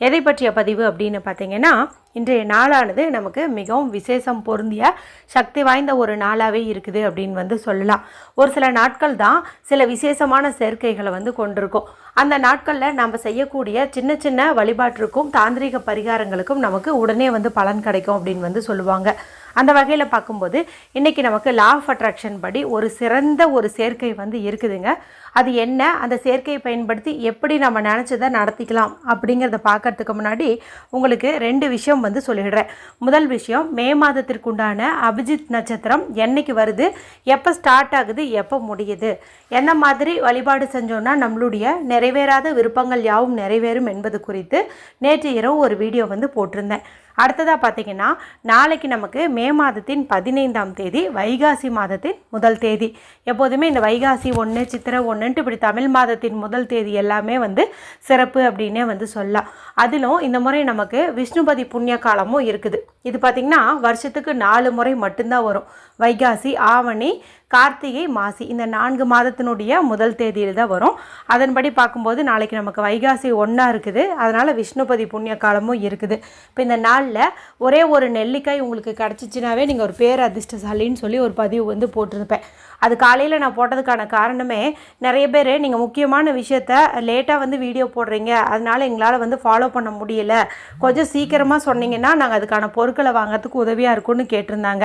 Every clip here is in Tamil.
எதை பற்றிய பதிவு அப்படின்னு பார்த்தீங்கன்னா இன்றைய நாளானது நமக்கு மிகவும் விசேஷம் பொருந்திய சக்தி வாய்ந்த ஒரு நாளாகவே இருக்குது அப்படின்னு வந்து சொல்லலாம். ஒரு சில நாட்கள் தான் சில விசேஷமான சேர்க்கைகளை வந்து கொண்டிருக்கும். அந்த நாட்களில் நம்ம செய்யக்கூடிய சின்ன சின்ன வழிபாட்டிற்கும் தாந்திரிக பரிகாரங்களுக்கும் நமக்கு உடனே வந்து பலன் கிடைக்கும் அப்படின்னு வந்து சொல்லுவாங்க. அந்த வகையில் பார்க்கும்போது இன்றைக்கி நமக்கு லா ஆஃப் அட்ராக்ஷன் படி ஒரு சிறந்த ஒரு சேர்க்கை வந்து இருக்குதுங்க. அது என்ன? அந்த சேர்க்கையை பயன்படுத்தி எப்படி நம்ம நினச்சதை நடத்திக்கலாம் அப்படிங்கிறத பார்க்கறதுக்கு முன்னாடி உங்களுக்கு ரெண்டு விஷயம் வந்து சொல்லிடுறேன். முதல் விஷயம் மே மாதத்திற்குண்டான அபிஜித் நட்சத்திரம் என்னைக்கு வருது? எப்போ ஸ்டார்ட் ஆகுது? எப்போ முடியுது? எந்த மாதிரி வழிபாடு செஞ்சோன்னா நம்மளுடைய நிறைவேறாத விருப்பங்கள் யாவும் நிறைவேறும் என்பது குறித்து நேற்று இரவு ஒரு வீடியோ வந்து போட்டிருந்தேன். அடுத்ததாக பார்த்தீங்கன்னா நாளைக்கு நமக்கு மே மாதத்தின் பதினைந்தாம் தேதி வைகாசி மாதத்தின் முதல் தேதி. எப்போதுமே இந்த வைகாசி ஒன்று சித்திரை ஒன்றுன்ட்டு இப்படி தமிழ் மாதத்தின் முதல் தேதி எல்லாமே வந்து சிறப்பு அப்படின்னே வந்து சொல்லலாம். அதிலும் இந்த முறை நமக்கு விஷ்ணுபதி புண்ணிய காலமும் இருக்குது. இது பார்த்திங்கன்னா வருஷத்துக்கு நாலு முறை மட்டும்தான் வரும். வைகாசி ஆவணி கார்த்திகை மாசி. இந்த நான்கு மாதத்தினுடைய முதல் தேதியில் தான் வரும். அதன்படி பார்க்கும்போது நாளைக்கு நமக்கு வைகாசி ஒன்றா இருக்குது. அதனால் விஷ்ணுபதி புண்ணிய காலமும் இருக்குது. இப்போ இந்த நாளில் ஒரே ஒரு நெல்லிக்காய் உங்களுக்கு கிடச்சிச்சினாவே நீங்கள் ஒரு பேர் அதிர்ஷ்டசாலின்னு சொல்லி ஒரு பதிவு வந்து போட்டிருப்பேன். அது காலையில் நான் போட்டதுக்கான காரணமே நிறைய பேர் நீங்கள் முக்கியமான விஷயத்த லேட்டாக வந்து வீடியோ போடுறீங்க. அதனால் எங்களால் வந்து ஃபாலோ பண்ண முடியல. கொஞ்சம் சீக்கிரமாக சொன்னீங்கன்னா நாங்கள் அதுக்கான பொருட்களை வாங்குறதுக்கு உதவியாக இருக்கும்னு கேட்டிருந்தாங்க.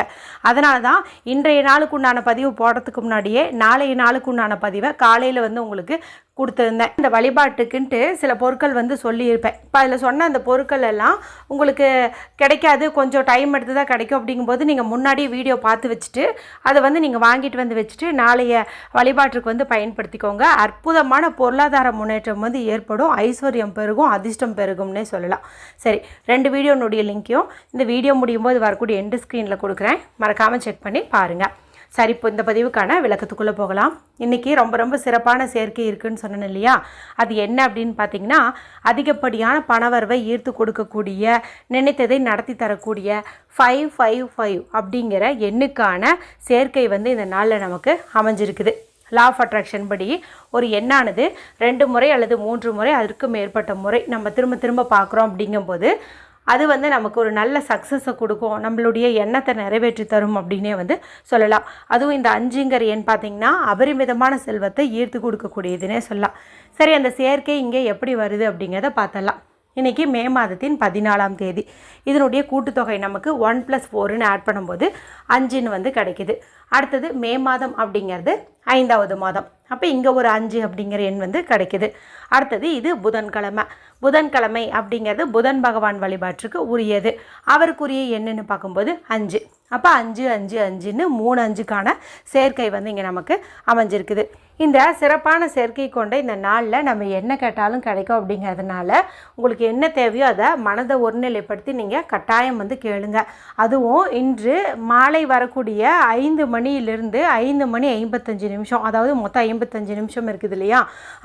அதனால தான் இன்றைய நாளுக்கு உண்டான பதிவு போடுறதுக்கு முன்னாடியே நாளைய நாளுக்கு உண்டான பதிவை காலையில் வந்து உங்களுக்கு கொடுத்துருந்தேன். இந்த வழிபாட்டுக்குன்ட்டு சில பொருட்கள் வந்து சொல்லியிருப்பேன். இப்போ அதில் சொன்ன அந்த பொருட்கள் எல்லாம் உங்களுக்கு கிடைக்காது. கொஞ்சம் டைம் எடுத்து தான் கிடைக்கும் அப்படிங்கும்போது நீங்கள் முன்னாடியே வீடியோ பார்த்து வச்சுட்டு அதை வந்து நீங்கள் வாங்கிட்டு வந்து வச்சுட்டு நாளைய வழிபாட்டுக்கு வந்து பயன்படுத்திக்கோங்க. அற்புதமான பொருளாதார முன்னேற்றம் வந்து ஏற்படும். ஐஸ்வர்யம் பெருகும் அதிர்ஷ்டம் பெருகும்னே சொல்லலாம். சரி ரெண்டு வீடியோனுடைய லிங்க்கையும் இந்த வீடியோ முடியும் போது வரக்கூடிய எண்டு ஸ்க்ரீனில் கொடுக்குறேன். மறக்காமல் செக் பண்ணி பாருங்கள் சரி இப்போ இந்த பதிவுக்கான விளக்கத்துக்குள்ளே போகலாம். இன்றைக்கி ரொம்ப ரொம்ப சிறப்பான சேர்க்கை இருக்குன்னு சொன்னேன் இல்லையா? அது என்ன அப்படின்னு பார்த்தீங்கன்னா அதிகப்படியான பணவரவை ஈர்த்து கொடுக்கக்கூடிய நினைத்ததை நடத்தி தரக்கூடிய ஃபைவ் ஃபைவ் ஃபைவ் அப்படிங்கிற எண்ணுக்கான சேர்க்கை வந்து இந்த நாளில் நமக்கு அமைஞ்சிருக்குது. லா ஆஃப் அட்ராக்ஷன் படி ஒரு எண்ணானது ரெண்டு முறை அல்லது மூன்று முறை அதற்கு மேற்பட்ட முறை நம்ம திரும்ப திரும்ப பார்க்குறோம் அப்படிங்கும்போது அது வந்து நமக்கு ஒரு நல்ல சக்ஸஸை கொடுக்கும். நம்மளுடைய எண்ணத்தை நிறைவேற்றி தரும் அப்படின்னே வந்து சொல்லலாம். அதுவும் இந்த அஞ்சுங்கிற எண் பார்த்திங்கன்னா அபரிமிதமான செல்வத்தை ஈர்த்து கொடுக்கக்கூடியதுன்னே சொல்லலாம். சரி அந்த சேர்க்கை இங்கே எப்படி வருது அப்படிங்கிறத பார்த்தலாம் இன்றைக்கி மே மாதத்தின் பதினாலாம் தேதி. இதனுடைய கூட்டுத்தொகை நமக்கு ஒன் ப்ளஸ் ஃபோருன்னு ஆட் பண்ணும்போது அஞ்சுன்னு வந்து கிடைக்குது. அடுத்தது மே மாதம் அப்படிங்கிறது ஐந்தாவது மாதம். அப்போ இங்கே ஒரு அஞ்சு அப்படிங்கிற எண் வந்து கிடைக்குது. அடுத்தது இது புதன்கிழமை. புதன்கிழமை அப்படிங்கிறது புதன் பகவான் வழிபாட்டுக்கு உரியது. அவருக்குரிய எண்ணுன்னு பார்க்கும்போது அஞ்சு. அப்போ அஞ்சு அஞ்சு அஞ்சுன்னு மூணு அஞ்சுக்கான சேர்க்கை வந்து இங்கே நமக்கு அமைஞ்சிருக்குது. இந்த சிறப்பான சேர்க்கை கொண்ட இந்த நாளில் நம்ம என்ன கேட்டாலும் கிடைக்கும் அப்படிங்கிறதுனால உங்களுக்கு என்ன தேவையோ அதை மனதை ஒருநிலைப்படுத்தி நீங்கள் கட்டாயம் வந்து கேளுங்க. அதுவும் இன்று மாலை வரக்கூடிய ஐந்து மணியிலிருந்து ஐந்து மணி ஐம்பத்தஞ்சு நிமிஷம் அதாவது மொத்தம் ஐம்பத்தஞ்சு நிமிஷம் இருக்குது இல்லையா?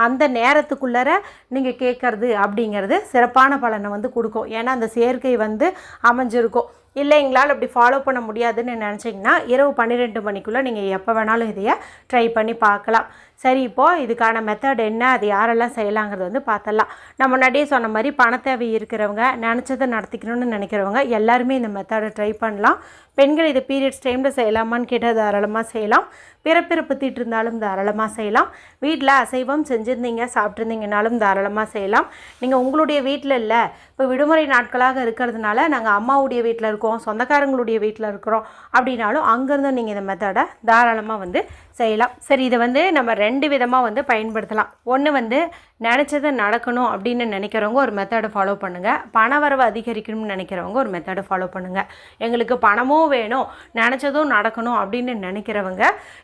அந்த நேரத்துக்குள்ளார நீங்கள் கேட்குறது அப்படிங்கிறது சிறப்பான பலனை வந்து கொடுக்கும். ஏன்னா அந்த சேர்க்கை வந்து அமைஞ்சிருக்கும். இல்லை எங்களால் அப்படி ஃபாலோ பண்ண முடியாதுன்னு நினச்சிங்கன்னா இரவு பன்னிரெண்டு மணிக்குள்ளே நீங்கள் எப்போ வேணாலும் இதையை ட்ரை பண்ணி பார்க்கலாம். சரி இப்போது இதுக்கான மெத்தட் என்ன? அது யாரெல்லாம் செய்யலாங்கிறது வந்து பார்த்தலாம் நான் முன்னாடியே சொன்ன மாதிரி பண தேவை இருக்கிறவங்க நினச்சதை நடத்திக்கணும்னு நினைக்கிறவங்க எல்லாருமே இந்த மெத்தடை ட்ரை பண்ணலாம். பெண்கள் இது பீரியட்ஸ் டைமில் செய்யலாமான்னு கேட்டால் தாராளமாக செய்யலாம். பிறப்பிறப்பு தீட்டிருந்தாலும் தாராளமாக செய்யலாம். வீட்டில் அசைவம் செஞ்சுருந்தீங்க சாப்பிட்ருந்தீங்கனாலும் தாராளமாக செய்யலாம். நீங்கள் உங்களுடைய வீட்டில் இல்லை இப்போ விடுமுறை நாட்களாக இருக்கிறதுனால நாங்கள் அம்மாவுடைய வீட்டில் இருக்கோம் சொந்தக்காரங்களுடைய வீட்டில் இருக்கிறோம் அப்படின்னாலும் அங்கேருந்து நீங்கள் இந்த மெத்தடை தாராளமாக வந்து செய்யலாம். சரி இதை வந்து நம்ம ரெண்டு விதமாக வந்து பயன்படுத்தலாம். ஒன்று வந்து நினச்சது நடக்கணும் அப்படின்னு நினைக்கிறவங்க ஒரு மெத்தடை ஃபாலோ பண்ணுங்கள் பண வரவு அதிகரிக்கணும்னு நினைக்கிறவங்க ஒரு மெத்தடை ஃபாலோ பண்ணுங்கள் எங்களுக்கு பணமும் வேணும் நினச்சதும் நடக்கணும் அப்படின்னு நினைக்கிறவங்க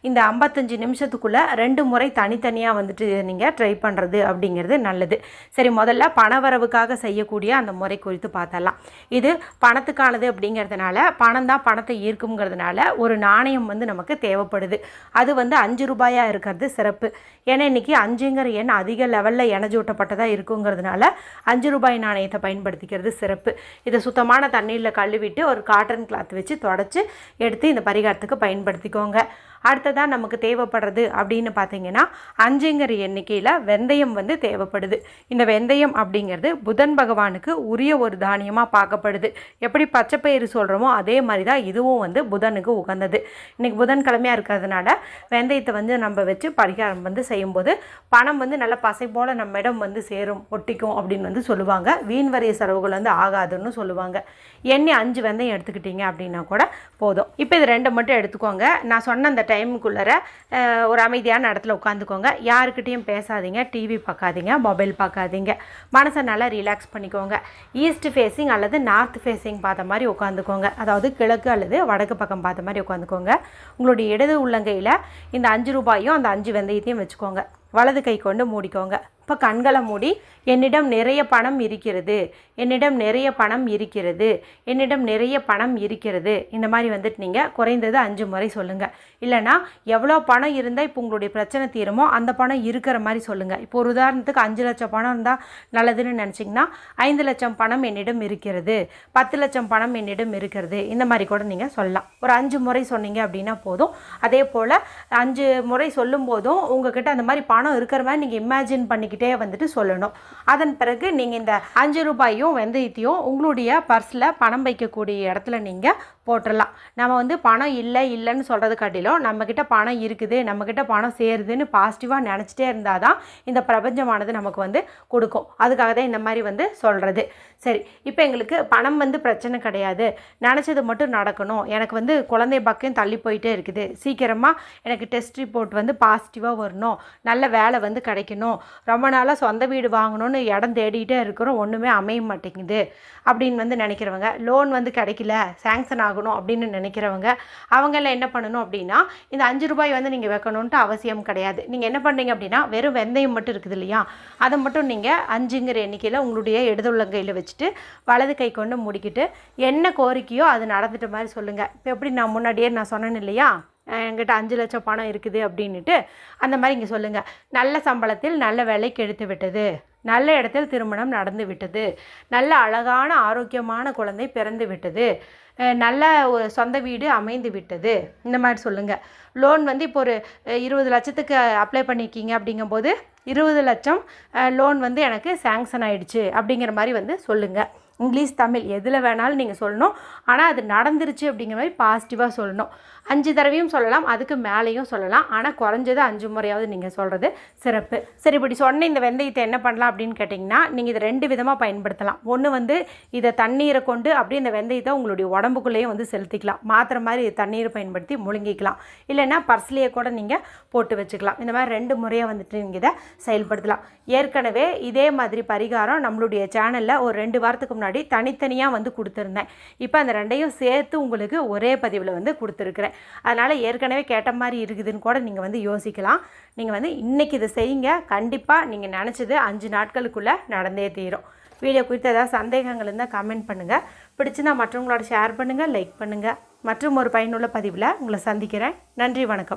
இந்த ஐம்பத்தஞ்சு நிமிஷத்துக்குள்ளே ரெண்டு முறை தனித்தனியாக வந்துட்டு நீங்கள் ட்ரை பண்ணுறது அப்படிங்கிறது நல்லது. சரி முதல்ல பணவரவுக்காக செய்யக்கூடிய அந்த முறை குறித்து பார்த்தலாம் இது பணத்துக்கானது அப்படிங்கிறதுனால பணம் தான் பணத்தை ஈர்க்குங்கிறதுனால ஒரு நாணயம் வந்து நமக்கு தேவைப்படுது. அது வந்து அஞ்சு ரூபாயாக இருக்கிறது சிறப்பு. ஏன்னா இன்றைக்கி அஞ்சுங்கிற எண் அதிக லெவலில் எனஜூட்டப்பட்டதாக இருக்குங்கிறதுனால அஞ்சு ரூபாய் நாணயத்தை பயன்படுத்திக்கிறது சிறப்பு. இதை சுத்தமான தண்ணீரில் கழுவிட்டு ஒரு காட்டன் கிளாத் வச்சு தொடச்சி எடுத்து இந்த பரிகாரத்துக்கு பயன்படுத்திக்கோங்க. அடுத்ததாக நமக்கு தேவைப்படுறது அப்படின்னு பார்த்தீங்கன்னா அஞ்சுங்கிற எண்ணிக்கையில் வெந்தயம் வந்து தேவைப்படுது. இந்த வெந்தயம் அப்படிங்கிறது புதன் பகவானுக்கு உரிய ஒரு தானியமாக பார்க்கப்படுது. எப்படி பச்சைப்பயிறு சொல்கிறோமோ அதே மாதிரி தான் இதுவும் வந்து புதனுக்கு உகந்தது. இன்றைக்கி புதன்கிழமையாக இருக்கிறதுனால வெந்தயத்தை வந்து நம்ம வச்சு பரிகாரம் வந்து செய்யும்போது பணம் வந்து நல்ல பசை போல் நம்மிடம் வந்து சேரும் ஒட்டிக்கும் அப்படின்னு வந்து சொல்லுவாங்க. வீண் வரைய செலவுகள் வந்து ஆகாதுன்னு சொல்லுவாங்க. எண்ணி அஞ்சு வெந்தயம் எடுத்துக்கிட்டீங்க அப்படின்னா கூட போதும். இப்போ இது ரெண்டு மட்டும் எடுத்துக்கோங்க. நான் சொன்ன அந்த டைமுக்குள்ளார ஒரு அமைதியான இடத்துல உட்காந்துக்கோங்க. யாருக்கிட்டேயும் பேசாதீங்க. டிவி பார்க்காதீங்க. மொபைல் பார்க்காதீங்க. மனசை நல்லா ரிலாக்ஸ் பண்ணிக்கோங்க. ஈஸ்ட் ஃபேஸிங் அல்லது நார்த் ஃபேஸிங் பார்த்த மாதிரி உட்காந்துக்கோங்க. அதாவது கிழக்கு அல்லது வடக்கு பக்கம் பார்த்த மாதிரி உட்காந்துக்கோங்க. உங்களுடைய இடது உள்ளங்கையில் இந்த அஞ்சு ரூபாயும் அந்த அஞ்சு வெந்தயத்தையும் வச்சுக்கோங்க. வலது கை கொண்டு மூடிக்கோங்க. இப்போ கண்களை மூடி என்னிடம் நிறைய பணம் இருக்கிறது என்னிடம் நிறைய பணம் இருக்கிறது என்னிடம் நிறைய பணம் இருக்கிறது. இந்த மாதிரி வந்துட்டு நீங்கள் குறைந்தது அஞ்சு முறை சொல்லுங்கள் இல்லைனா எவ்வளோ பணம் இருந்தால் இப்போ உங்களுடைய பிரச்சனை தீருமோ அந்த பணம் இருக்கிற மாதிரி சொல்லுங்கள் இப்போ ஒரு உதாரணத்துக்கு அஞ்சு லட்சம் பணம் இருந்தால் நல்லதுன்னு நினச்சிங்கன்னா ஐந்து லட்சம் பணம் என்னிடம் இருக்கிறது பத்து லட்சம் பணம் என்னிடம் இருக்கிறது இந்த மாதிரி கூட நீங்கள் சொல்லலாம். ஒரு அஞ்சு முறை சொன்னீங்க அப்படின்னா போதும். அதே போல் அஞ்சு முறை சொல்லும் போதும் உங்ககிட்ட அந்த மாதிரி பணம் இருக்கிற மாதிரி நீங்கள் இமேஜின் பண்ணிக்கிட்டு அவங்கக்கிட்டே வந்துட்டு சொல்லணும். அதன் பிறகு நீங்கள் இந்த அஞ்சு ரூபாயும் வெந்தயத்தையும் உங்களுடைய பர்ஸில் பணம் வைக்கக்கூடிய இடத்துல நீங்கள் போட்டுடலாம் நம்ம வந்து பணம் இல்லை இல்லைன்னு சொல்கிறது காட்டிலும் நம்மக்கிட்ட பணம் இருக்குது நம்மக்கிட்ட பணம் சேருதுன்னு பாசிட்டிவாக நினச்சிட்டே இருந்தால் தான் இந்த பிரபஞ்சமானது நமக்கு வந்து கொடுக்கும். அதுக்காக தான் இந்த மாதிரி வந்து சொல்கிறது சரி இப்போ எங்களுக்கு பணம் வந்து பிரச்சனை கிடையாது. நினச்சது மட்டும் நடக்கணும். எனக்கு வந்து குழந்தை பக்கம் தள்ளி போயிட்டே இருக்குது. சீக்கிரமாக எனக்கு டெஸ்ட் ரிப்போர்ட் வந்து பாசிட்டிவாக வரணும். நல்ல வேலை வந்து கிடைக்கணும். ரொம்ப நாளாக சொந்த வீடு வாங்கணும்னு இடம் தேடிட்டே இருக்கிறோம். ஒன்றுமே அமைய மாட்டேங்குது. அப்படின்னு வந்து நினைக்கிறவங்க லோன் வந்து கிடைக்கல சேங்ஷன் ஆகணும் அப்படின்னு நினைக்கிறவங்க அவங்கெல்லாம் என்ன பண்ணணும் அப்படின்னா இந்த அஞ்சு ரூபாய் வந்து நீங்கள் வைக்கணுன்ட்டு அவசியம் கிடையாது. நீங்கள் என்ன பண்ணுறீங்க அப்படின்னா வெறும் வெந்தயம் மட்டும் இருக்குது இல்லையா? அதை மட்டும் நீங்கள் அஞ்சுங்கிற எண்ணிக்கையில் உங்களுடைய இடதுள்ளங்கையில் வச்சுட்டு வலது கை கொண்டு முடிக்கிட்டு என்ன கோரிக்கையோ அது நடந்துட்ட மாதிரி சொல்லுங்கள் இப்போ எப்படி நான் முன்னாடியே நான் சொன்னேன் இல்லையா? என்கிட்ட அஞ்சு லட்சம் பணம் இருக்குது அப்படின்ட்டு அந்த மாதிரி இங்கே சொல்லுங்கள் நல்ல சம்பளத்தில் நல்ல வேலைக்கு எடுத்து விட்டது. நல்ல இடத்தில் திருமணம் நடந்து விட்டது. நல்ல அழகான ஆரோக்கியமான குழந்தை பிறந்து விட்டது. நல்ல ஒரு சொந்த வீடு அமைந்து விட்டது. இந்த மாதிரி சொல்லுங்கள் லோன் வந்து இப்போ ஒரு இருபது லட்சத்துக்கு அப்ளை பண்ணியிருக்கீங்க அப்படிங்கும்போது இருபது லட்சம் லோன் வந்து எனக்கு சேங்ஷன் ஆகிடுச்சு அப்படிங்கிற மாதிரி வந்து சொல்லுங்கள் இங்கிலீஷ் தமிழ் எதில் வேணாலும் நீங்கள் சொல்லணும். ஆனால் அது நடந்துருச்சு அப்படிங்கிற மாதிரி பாசிட்டிவாக சொல்லணும். அஞ்சு தடவையும் சொல்லலாம் அதுக்கு மேலேயும் சொல்லலாம். ஆனால் குறைஞ்சது அஞ்சு முறையாவது நீங்கள் சொல்கிறது சிறப்பு. சரி இப்படி சொன்ன இந்த வெந்தயத்தை என்ன பண்ணலாம் அப்படின்னு கேட்டிங்கன்னா நீங்கள் இதை ரெண்டு விதமாக பயன்படுத்தலாம். ஒன்று வந்து இதை தண்ணீரை கொண்டு அப்படியே இந்த வெந்தயத்தை உங்களுடைய உடம்புக்குள்ளேயே வந்து செலுத்திக்கலாம். மாத்திரை மாதிரி தண்ணீரை பயன்படுத்தி முழுங்கிக்கலாம். இல்லைன்னா பர்ஸ்லேயே கூட நீங்கள் போட்டு வச்சுக்கலாம். இந்த மாதிரி ரெண்டு முறையாக வந்துட்டு நீங்கள் இதை செயல்படுத்தலாம். ஏற்கனவே இதே மாதிரி பரிகாரம் நம்மளுடைய சேனலில் ஒரு ரெண்டு வாரத்துக்கு முன்னாடி தனித்தனியாக வந்து கொடுத்துருந்தேன். இப்போ அந்த ரெண்டையும் சேர்த்து உங்களுக்கு ஒரே பதிவில் வந்து கொடுத்துருக்குறேன். அதனால் ஏற்கனவே கேட்ட மாதிரி இருக்குதுன்னு கூட நீங்கள் வந்து யோசிக்கலாம். நீங்கள் வந்து இன்றைக்கி இதை செய்யுங்க. கண்டிப்பாக நீங்கள் நினச்சது அஞ்சு நாட்களுக்குள்ளே நடந்தே தீரும். வீடியோ குறித்து ஏதாவது சந்தேகங்கள் இருந்தால் கமெண்ட் பண்ணுங்கள் பிடிச்சிருந்தா மற்றவங்களோட ஷேர் பண்ணுங்கள் லைக் பண்ணுங்கள் மற்றும் ஒரு பயனுள்ள பதிவில் உங்களை சந்திக்கிறேன். நன்றி வணக்கம்.